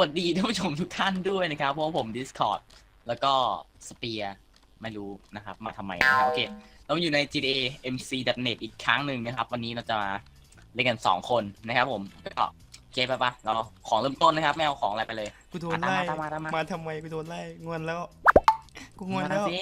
วัสดีท่านผู้ชมทุกท่านด้วยนะครับเพราะว่าผม Discord แล้วก็สเปียไม่รู้นะครับ มาทำไมนะครับโอเค เราอยู่ใน GTA MC.net อีกครั้งหนึ่งนะครับ วันนี้เราจะมาเล่นกัน 2 คนนะครับผมก็โอเคไปปะเราของเริ่มต้นนะครับไม่เอาของอะไรไปเลยกูโดนอะไล่ตามมาตามมาตามมามาทำไมกูโดนไล่งอนแล้ว กูงอนมาแล้วสิ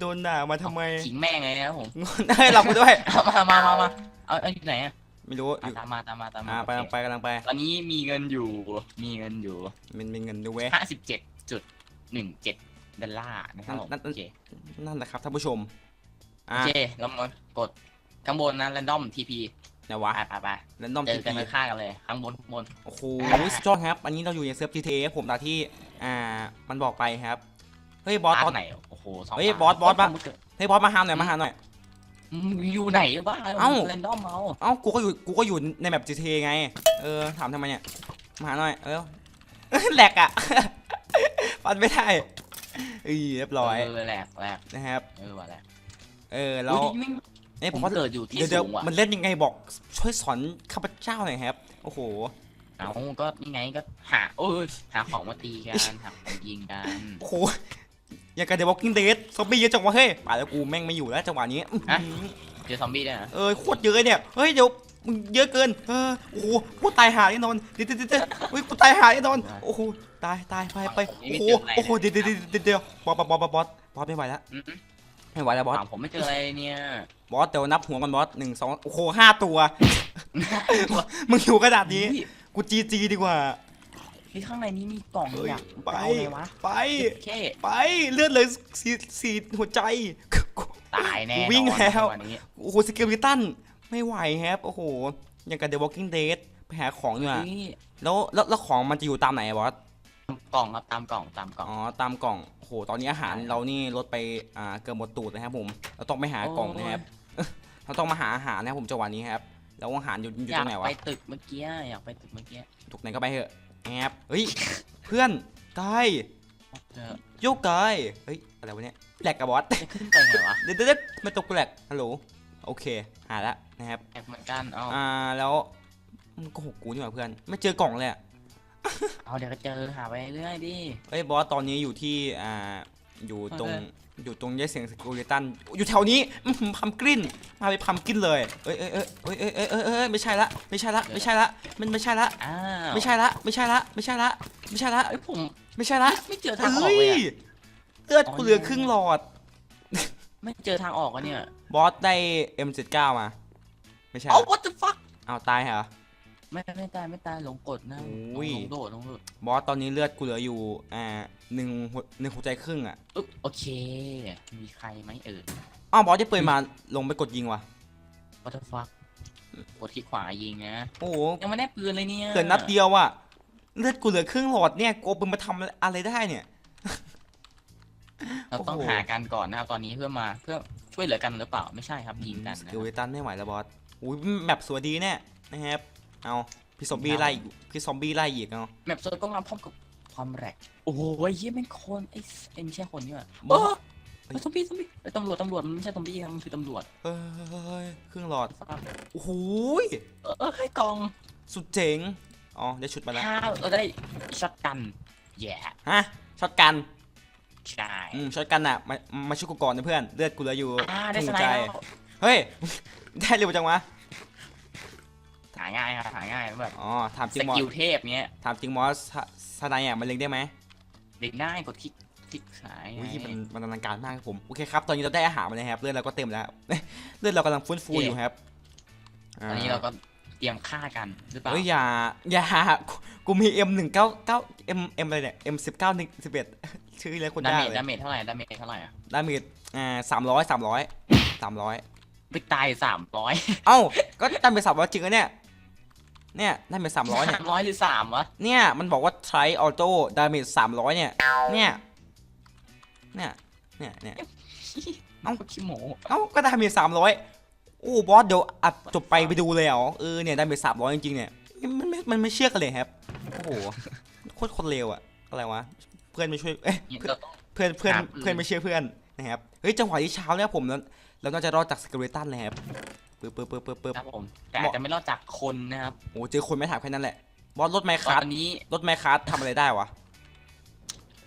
โดนด่ามาทำไมขิงแม่งเลยนะครับผมงอนได้หลับกูด้วย เอามามามามาเอาเอาอยู่ไหนอะ ไม่รู้ออะยู่ตามมาตามมาตามมาอ่าไปโอเคกำลังไปกำลังไป ตอนนี้มีเงินอยู่มีเงินอยู่มันมีเงินดูเว้ยห้าสิบเจ็ดจุดหนึ่งเจ็ดดอลลาร์นะครับผมนั่นนั่โอนเคนั่นแหละครับท่านผู้ชม โออะเคเรามากดข้างบนนะ random TP เดี๋ยววะไปไปไปแรนดอมเจทีอกันพีข้างๆกันเลยข้างบนข้างบน โอ้โหสุดยอดครับ อันนี้เราอยู่ในเซิร์ฟ GTA ผมตามที่ อ่า มันบอกไปครับ เฮ้ยบอสพาบอร์สทไหน โอ้โหสองเฮ้ยพาร์ทบอสบอสปะเกิดเฮ้ยบอสมาหาหน่อยมาหาหน่อย อืมอยู่ไหนบ้างเอ้าเรนดอมเอาเอ้ากูก็อยู่กูก็อยู่ในแบบ GTA ไง เออถามทำไมเนี่ยมาหาหน่อยเออ แหลกอะ ฟันไม่ได้เอ้ยเรียบร้อยเออแหลกแหลกนะครับ เออว่ะแหลกเออแล้วอุ๊ยนี่เอ้ยผผมมว่าเกิดอยู่ที่เดี๋ยวเดี๋ยวสูงว่ะมันเล่นยังไงบอกช่วยสอนข้าพเจ้าหน่อยครับ โอ้โห เอาก็นี่ไงก็หาโอ้ยหาของมาตีกันหาของยิงกัน โอ้โห อย่างกับเดอะวอล์กกิ้งเดดซอมบี้เยอะจังวะเฮ้ยป่าแล้วกูแม่งไม่อยู่แล้วจังหวะนี้อื้อหือเจอซอมบี้ด้วยนะเออโคตรเยอะเนี่ยเฮ้ยเดี๋ยวมึงเยอะเกินเออโอ้โหกูตายหาแน่นอนเดี๋ยวเดี๋ยวเดี๋ยวเฮ้ยกูตายหาแน่นอนโอ้โหตายตายไปไปโอ้โหโอ้โหเดี๋ยวเดี๋ยวเดี๋ยวเดี๋ยวบอสบอสบอสบอสบอสบอสไม่ไหวแล้วอืมไม่ไหวแล้วบอส ถามผมไม่เจออะไรเนี่ยบอสเดี๋ยวนับหัวกันบอสหนึ่งสองโอ้โหห้าตัว มึงอยู่ขนาดนี้ กูจีจีดีกว่า ที่ข้างในนี้มีกล่องเฮ้ยอยากไปเอาไงวะไปโอเคไปเลือดเลยสีสีหัวใจ ตายแน่วิ่งนอนแล้ววันนี้โอ้โหสเกลิตันไม่ไหวครับโอ้โหอย่างกับ The Walking Dead ไปหาของอยู่อะนี่แล้วแล้วแล้วของมันจะอยู่ตามไหนอะบอสกล่องครับตามกล่องตามกล่อง อ๋อตามกล่องโอ้โหตอนนี้อาหารเรานี่ลดไปอ่าเกือบหมดตูดนะครับผมเราต้องไปหากล่องนะครับเราต้องมาหาอาหารนะครับผมจังหวะนี้ครับแล้วอาหารอยู่อยู่อยาตรกงไหนไปวะตึกเมื่อกี้อยากไปตึกเมื่อกี้ ถูกไหนก็ไปเถอะ แอบเฮ้ย เพื่อนกายเออโยกกายเฮ้ย อะไรวะเนี่ยแหลกกับบอสจะขึ้นไปไงวะเดี๋ยวเดี๋ยวเดี๋ยวไม่ตกกูแหลกฮัลโหลโอเค หาละนะครับแอบเหมือนกันเอาอ่าแล้วมึงโก็หกกูนี่หว่าเพื่อน ไม่เจอกล่องเลยอะเอาเดี๋ยวก็เจอหาไปเรื่อยดิเอ้ยบอสตอนนี้อยู่ที่อ่า อยู่ตรงอยู่ตรงแยกเสียงสกูริตันอยู่แถวนี้พัมกลิ้นมาไปพัมกลิ้นเลยเอ้ยเอ้ยเอ้ยเอ้ยเอ้ยเอ้ยไม่ใช่ละไม่ใช่ละไม่ใช่ละมันไม่ใช่ละไม่ใช่ละไม่ใช่ละไม่ใช่ละไม่ใช่ละไอ้ผมไม่ใช่ละไม่เจอทางออกเลยเลือดูเหลือครึ่งหลอด ไม่เจอทางออกอะเนี่ยบอสได้ M79 มาไม่ใช่เอา what the fuck เอาตายเหรอ ไม่ไม่ตายไม่ตายหลงกดนะโอ้ย ลงโดดลงโดดบอสตอนนี้เลือดกูเหลืออยู่อ่าหนึ่งหัวหนึ่งหัวใจครึ่งอะอึ๊บโอเค มีใครไหมเอ่ยอ้าวบอสจะเปิดมาลงไปกดยิงว่ะ what the fuck กดที่ขวายิงนะ โอ้โหยังไม่ได้ปืนเลยเนี่ยเหลือนัดเดียวอะเลือดกูเหลือครึ่งหลอดเนี่ยกูเอาปืนมาทำอะไรได้เนี่ย เราต้องโอ้โห หากันก่อนนะครับตอนนี้เพื่อมาเพื่อช่วยเหลือกันหรือเปล่าไม่ใช่ครับยิงกันสนะกิลเวตันไม่ไหวแล้วบอสอุ้ยแมปสวยดีเนี่ยนะครับ เอาพี่ซอมบี้ไล่อีกพี่ซอมบี้ไล่อีกเอาแมปโซนก็มาพร้อมกับความแรกโอ้โหเยี่ยแม่งคนไอ้เอ็นไม่ใช่คนนี่หว่าบอสเฮ้ยซอมบี้ซอมบี้เอ้ยตำรวจตำรวจมันไม่ใช่ซอมบี้ครับมันคือตำรวจเฮ้ยครึ่งหลอดฟังโอ้โหยเออเออให้กล่องสุดเจ๋งอ๋อได้ชุดมาแล้วถ้าเราได้ช็อตกันแย่ฮะช็อตกันใช่อืมช็อตกันอะมามาช่วยกูก่อนนะเพื่อนเลือดกูเหลืออยู่อ่าได้คสรึ่งไนใจด์แล้วเฮ้ยได้เร็วจังวะ หาง่ายครับหาง่ายแบบอ๋อถามสจริงมอสกิลเทพเนี้ยถามจริงมอสสสไนด์อะมันเล็งได้ไหมเด็กได้กดคลิกคลิกสายไง อุ้ยมันมันอลังการมากครับผมโอเคครับตอนนี้เราได้อาหารมาแล้วครับเลือดเราก็เต็มแล้วเลือดเรากำลังฟื้นฟูอยู่ครับตอนนี้เราก็เตรียมฆ่ากันหรือเปล่าเฮ้ยอย่าอย่ากูกูมี M หนึ่งเก้าเก้า M M อะไรเนี่ย M สิบเก้าหนึ่งสิบเอ็ดชื่อเลยคนดาเมยากจเลยดาเมจเท่าไหร่ดาเมจเท่าไหร่อะดาเมจอ่าสามร้อยสามร้อยสามร้อยไปตายสามร้อยเอ้าก็ดาเมจสามร้อยจริงอะเนี่ย เนี่ยดาเมจสามร้อยเนี่ยสามร้อยหรือสามวะเนี่ยมันบอกว่าใช้ออโต้ดาเมจสามร้อยเนี่ย เนี่ย เนี่ย เนี่ยเนี่ย เอ้าขี้โมเอ้าก็ดาเมจสามร้อยโอ้บอสเดี๋ยวอัดจบไปไปดูเลยเหรอเออเนี่ยดาเมจสามร้อยจริงๆเนี่ยมันไม่มันไม่เชื่อกันเลยครับโอ้โหโคตรคนเลวอะอะไรวะเพื่อนไม่ช่วยเอ้ยเนี่ยเราต้องเพื่อนเพื่อนหาปืนเพื่อนไม่เชื่อเพื่อนนะครับเฮ้ยจังหวะที่เช้าเนี่ยผมแล้วเราน่าจะรอดจากสเกเลตันเลยครับ ปึ๊บปึ๊บปึ๊บปึ๊บปึ๊บครับผมแต่อาจจะไม่รอดจากคนนะครับโอ้เจอคนไม่ถามแค่นั้นแหละ บอสรถไมค์ตคัสอนนี้รถไมค์คัสทำอะไรได้วะ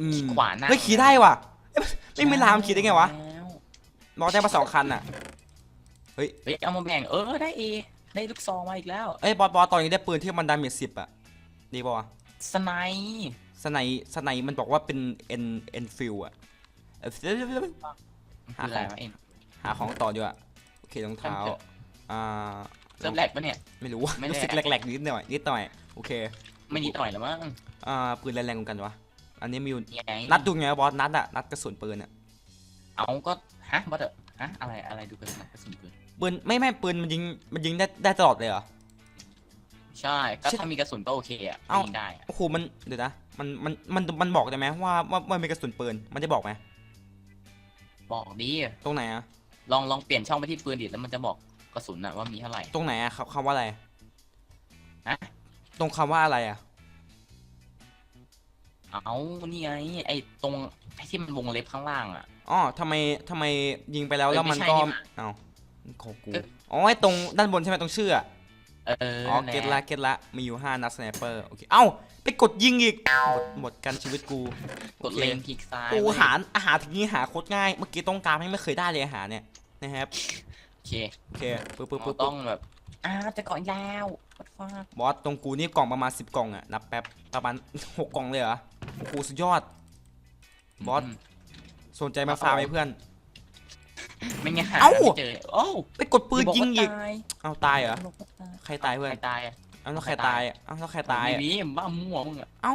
อืมขวาหน้าเฮ้ยขี่ได้ว่ะเอ๊ะไม่ไม่ลามขี่ได้ไงวะแล้วบอสได้มาสองคันอะเฮ้ยเอามาแบ่งเออได้เอได้ลูกซองมาอีกแล้วเอ้ยบอสบอสตอนนี้ได้ปืนที่มันดาเมจสิบอะดีป่าวะสไนป์สไนสไนมันบอกว่าเป็นเอ็นเอ็นฟิลอะเอ้ยคืออะไรวะเอ็นหาของต่อดีกว่าโอเครองเท้าครับ อ่าเซิร์ฟแลกปะเนี่ย ไม่รู้ว่าไม่แลกรู้สึกแหลกๆนิดหน่อยนิดหน่อยโอเคไม่นิดหน่อยหรอมั้งอ่าปืนแรงๆเหมือนกันวะอันนี้มีอยู่ยังไงนัดดูไงวะบอสนัดอะนัดกระสุนปืนอะเอาก็ฮะบัตเตอร์ฮะอะไรอะไรดูกันนะกระสุนปืนปืนไม่ไม่ปืนมันยิงมันยิงได้ได้ตลอดเลยเหรอ ใช่ก็ใช่ถ้ามีกระสุนก็โอเคอะเอ้า ยิงได้อะโอ้โหมันเดี๋ยวนะมันมันมันมันบอกได้ไหมว่าว่าว่ามีกระสุนปืนมันจะบอกไหมบอกดีตรงไหนอะลองลองเปลี่ยนช่องไปที่ปืนดิแล้วมันจะบอก กระสุนอะว่ามีเท่าไหร่ ตรงไหนอะคำคำว่าอะไรฮะ ตรงคำว่าอะไรอะเอานี่ไงไอ้ตรงไอ้ที่มันวงเล็บข้างล่างอะอ๋อทำไมทำไมยิงไปแล้วเอ้ยแล้วมันไม่ใช่ก็นี่หว่าเอ้าของกูก็ อ๋อไอ้ตรงด้านบนใช่ไหมตรงชื่ออะเอออ๋อนั่นเก็ตแหละเก็ตละมีอยู่5นัดสไนเปอร์โอเคเอ้าไปกดยิงอีกหมดหมดกันชีวิตกูกดเล็งคลิกซ้ายกูเว้ยหาอาหารถึงนี้หาโคตรง่าย เมื่อกี้ตรงกลางไม่เคยได้เลยอาหารเนี่ยนะครับโอ เคโอเคปึ๊บปึ๊บเราปึ๊บต้องแบบอ้าวจะก่อนแล้ววัดฟ้าบอสตรงกูนี่กล่องประมาณ 10 กล่องอะนับแป๊บประมาณ 6 กล่องเลยเหรอโอ้โหสุดยอด บอส ม สนใจมาฟาร์มไหมเพื่อน ไม่งั้นหาเอ้า ไม่เจอโอ้าไปกดปืนยิงอีกบว่าตายเอาตายเหรอบอกว่าตายใครตายเพื่อน ใครตายอะเอาแล้วใครตายเอาแล้วใครตายอะไม่มีบ้ามั่วมึงอะเอ้า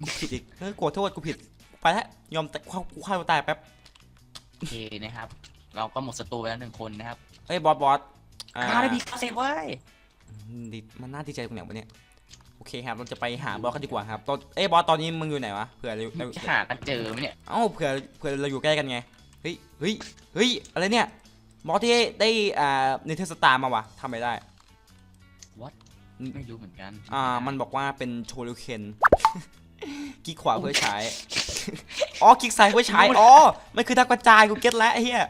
กูผิดอีกเฮ้ยกดโทษกูผิด ไปแล้วยอมแต่กูฆ่าตัวตายแป๊บ โอเคนะครับ เราก็หมดศัตรูไปแล้วหนึ่งคนนะครับเอ้ยบอสบอสอ่าอ้าวได้พีคาเซฟเว้ยดีมันน่าดีใจตรงไหนวะเนี่ยโอเคครับเราจะไปหาบอสกันดีกว่าครับตอนเอ้ยบอสตอนนี้มึงอยู่ไหนวะเผื่อเราเราจะหากันเจอไหมเนี่ยเอ้าเผื่อเผื่อเราอยู่ใกล้กันไงเฮ้ยเฮ้ยเฮ้ยอะไรเนี่ยบอสที่ได้อ่าในเทสตาร์มาวะทำไม่ได้ไม่รู้เหมือนกันอ่ามันบอกว่าเป็นโชลูเคนคลิกขวาเพื่อใช้ อ๋อคลิกซ้ายเพื่อใช้อ๋อมันคือดาวกระจายกูเก็ตแล้วไอ้เหี้ย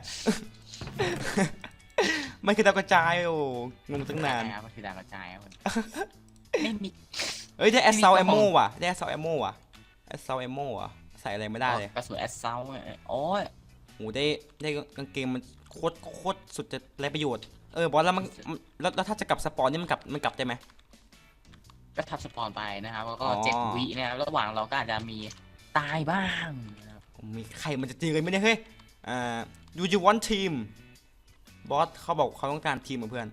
มันคือดาวกระจายโอ้งงตั้งนานครับมันคือดาวกระจายครับไม่มีเอ้ยได้แอสซาวมีเอของโมว่ะได้แอสซาวเอโมว่ะแอสซาวเอโมว่ะใส่อะไรไม่ได้เลยกระสุนแอสเซลโอ้ยโหได้ได้กางเกงมันโคตรโคตรสุดจะไรประโยชน์เออบอสแล้วมันมันแล้วแล้วถ้าจะกลับสปอนนี่มันกลับมันกลับได้ไหมก็ทับสปอนไปนะครับแล้วก็อ๋อเจ็ดวินะครับระหว่างเราก็อาจจะมี ตายบ้างนะครับมีใครมันจะเจอกันไหมเนี่ยเฮ้ยอ่า do you want team บอสเขาบอกเขาต้องการทีมกับเพื่อน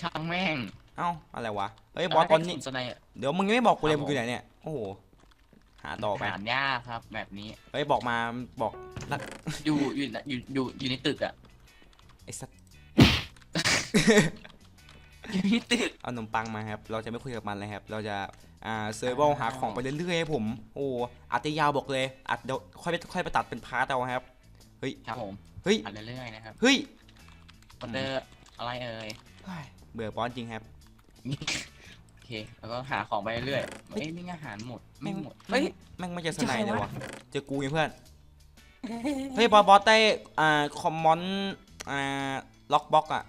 ช่างแม่งเอ้าอะไรวะเฮ้ยบอสตอนนี้ได้กระสุสไนป์เดี๋ยวมึงยังไม่บอกกูเลยครับมึงอยู่ไหนเนี่ยโอ้โหหาต่อไปหายากครับ แบบนี้ เฮ้ยบอกมาบอกนักอยู่อยู่อยู่อยู่อยู่ในตึกอะไอ้สัตว์ อยู่ในตึกเอาขนมปังมาครับ เราจะไม่คุยกับมันเลยครับ เราจะอ่าเซอร์เวลหาของไปเรื่อยๆให้ผม โอ้อัดได้ยาวบอกเลยอัดเดี๋ยวค่อยไปค่อยไปตัดเป็นพาร์ทเอาครับครับผมเฮ้ย อัดเรื่อยๆนะครับเฮ้ย คอนเดอร์อะไรเอ่ยเฮ้ยเบื่อบอสจริงครับ โอเคแล้วก็หาของไปเรื่อยๆเอ้ยนี่อาหารหมดไม่หมดเฮ้เฮ้ยยแม่งไม่เจอสเจอไนใครเลยวะวะเจอกูไงเพื่อน เฮ้ยบอสบอสได้อ่าคอมมอนอ่าล็อกบ็อกอะ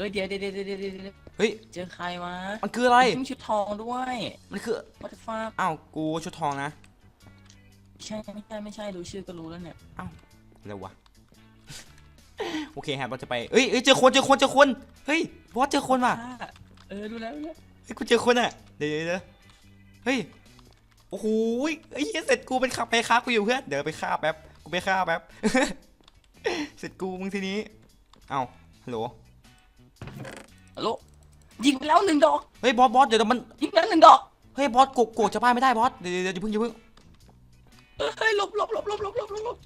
เฮ้ยเดี๋ยวเดี๋ยวเดี๋ยวเดี๋ยวเดี๋ยวเดี๋ยวเฮ้ย เจอใครวะมันคืออะไร มีชุดทองด้วยมันคือ what the fuck อ้าว กูชุดทองนะ ใช่ไม่ใช่ไม่ใช่รู้ชื่อก็รู้แล้วเนี่ยอะไรวะ โอเคครับเราจะไปเอ้ยเอ้ยเจอคนเจอคนเจอคน เฮ้ยบอสเจอคนว่ะเออรู้แล้วรู้แล้วเฮ้ยกูเจอคนอะ เดี๋ยวเดี๋ยวเดี๋ยวเฮ้ย โอ้โหยไอ้เหี้ยเสร็จกูเป็นขับไปฆ่ากูอยู่เพื่อน เดี๋ยวไปฆ่าแป๊บ กูไปฆ่าแป๊บ เสร็จกูมึงทีนี้ เอ้าฮัลโหล ฮัลโหลยิงไปแล้วหนึ่งดอก เฮ้ยบอสบอสเดี๋ยวมันยิงไปแล้วหนึ่งดอก เฮ้ยบอสโกกโกกจะบ้านไม่ได้บอสเดี๋ยวเดี๋ยวเดี๋ยวอย่าเพิ่งอย่าเพิ่งเฮ้ยหลบหลบหลบหลบหลบหลบหลบหลบ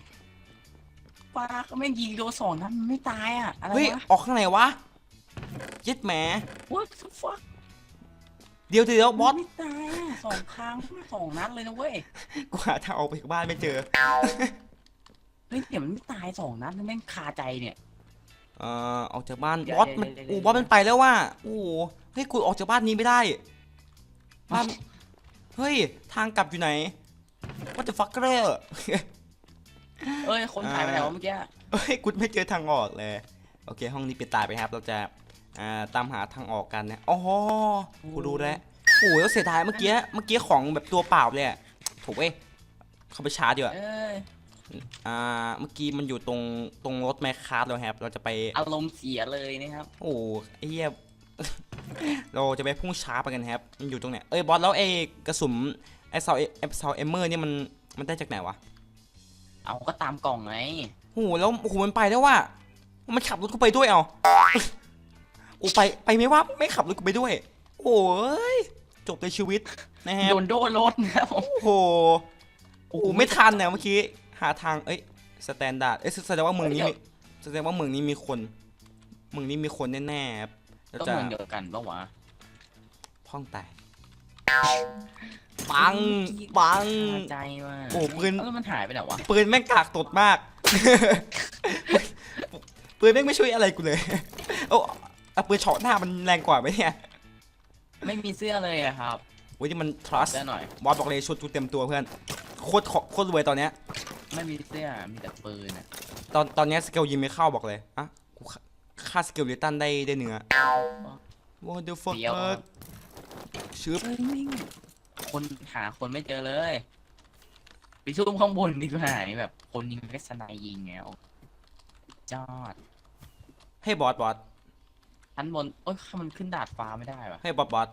ปลาเขาไม่งยิงโดนสองนัดมันไม่ตายอะ อะไรเฮ้ยวะ ออกข้างไหนวะเย็ดแหม what the fuck เดี๋ยวเดี๋ยวบอสไม่ตายอะสองครั้งสองนัดเลยนะเว้ย กูหาทางออกไปจากบ้านไม่เจอ เฮ้ยเดี๋ยวมันไม่ตายสองนัดมันแม่งคาใจเนี่ย เอ่อออกจากบ้านเดี๋ยวบอสมันเดี๋ยวโอ้เดี๋ยวบอสมันไปแล้วว่ะโอ้โหเฮ้ยกูออกจากบ้านนี้ไม่ได้บ้านเฮ้ยทางกลับอยู่ไหน What the fucker เอ้ยคนถ่ายไปไหนวะเมื่อกี้เฮ้ยกูไม่เจอทางออกเลยโอเค ห้องนี้ปิดตายไปครับ เราจะอ่าตามหาทางออกกันนะอ๋อกูรู้แล้วโอ้โหแล้วเสียดายเมื่อกี้เมื่อกี้ของแบบตัวเปล่าเลยอะถูกเว้ยเข้าไปชาร์จดีกว่าเอ้ยอ่าเมื่อกี้มันอยู่ตรงตรงรถแมคคาร์แล้วครับเราจะไปอารมณ์เสียเลยนะครับโอ้ไอ้เหี้ย เราจะไปพุ่งช้าไปกันครับมันอยู่ตรงไหนเอ้ยบอสแล้วไอ้กระสุนไอ้เซาไอ้เซาเอมเมอร์นี่มันมันได้จากไหนวะเอาก็ตามกล่องไงโอ้โหแล้วโอ้โหมันไปแล้วว่ะมันขับรถกูไปด้วยเอาโอ้ไปไปไหม่ว่าไม่ขับรถกูไปด้วย โอ้ยจบในชีวิตนะฮะโดนโดนรถนะครับผมโอ้โหโอ้โหไม่ทันเนี่ยเมื่อกี้ หาทางเอ้ยสแตนดาร์ดเอ้ยแสดงว่าเมืองนี้มีแสดงว่าเมืองนี้มีคนเมืองนี้มีคนแน่ๆครับเราก็จะเมืองเดียวกันปะวะพ่องแตกปังปังคาใจว่ะโอ้ปืนแล้วมันหายไปไหนวะปืนแม่งกากตดมาก ปืนแม่งไม่ช่วยอะไรกูเลยโอ้เอาปืนเฉาะหน้ามันแรงกว่าไหมเนี่ยไม่มีเสื้อเลยอะครับโอ้ยที่มัน trust เสื้อหน่อย บอสบอกเลยชุดกูเต็มตัวเพื่อนโคตรขอโคตรรวยตอนเนี้ย ไม่มีเสื้อมีแต่ปืนอะตอนตอนเนี้ยสเกลยิงไม่เข้าบอกเลยอะกูฆ่าฆ่าสเกลลิตันได้ได้เนื้อ What the fuck เสียวอะชืบเฮ้ยนิ่งคนหาคนไม่เจอเลยไปซุ่มข้างบนดีกว่านี่แบบ คนยิงก็สไนด์ยิงไงโอ้จอดให้บอสบอสชั้นบนโอ้ยมันขึ้นดาดฟ้าไม่ได้วะให้บอสบอส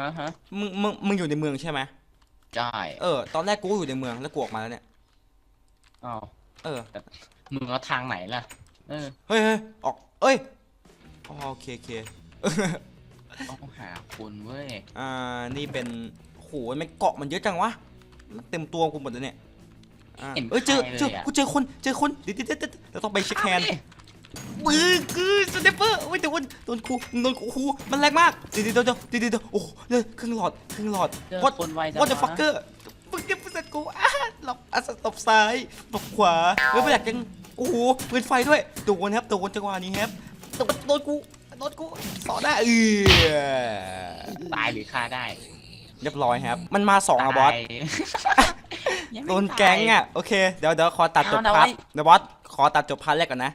ฮะฮะมึงมึงมึงอยู่ในเมืองใช่ไหมใช่เออตอนแรกกูก็อยู่ในเมืองแล้วกูออกมาแล้วเนี่ย อ้าวเออมึงเอาทางไหนล่ะ เออเฮ้ยเฮ้ยออกเอ้ยอ๋อโอเคโอเค ต้องหาคนเว้ยอ่า นี่เป็นโหมันเกาะมันเยอะจังวะมันเต็มตัวกูหมดเลยเนี่ยอ่าเห็นเอ้ยเจอใครเลยเจออะกูเจอคนเจอคนเดี๋ยวเดี๋ยวเดี๋ยวเดี๋ยวเราต้องไปเช็คแฮนด์เอาดิมือคือสเนปเปอร์โอ้ยแต่วันโดนคูโดนคูคูมันแรงมากเดี๋ยวเดี๋ยวเดี๋ยวเดี๋ยวเดี๋ยวเดี๋ยวโอ้โหเลยครึ่งหลอดครึ่งหลอดเจอ What คนไวจัง What the วะ fucker มึงจะพูดกูอะ หลบอะหลบซ้ายหลบขวาเฮ้ยไม่อยากยังโอ้โหปืนไฟด้วยโดนครับโดนจังหวะนี้ครับโดนโดนกูโดนกูสอหน้าเออตายหรือฆ่าได้เรียบร้อยครับ มันมาสองอะบอสตายยังไม่โดนแก๊งอะโอเคเดี๋ยวเดี๋ยวขอตัดจบเอานะพาร์ทไว้เดี๋ยวบอสขอตัดจบพาร์ทแรกก่อนนะ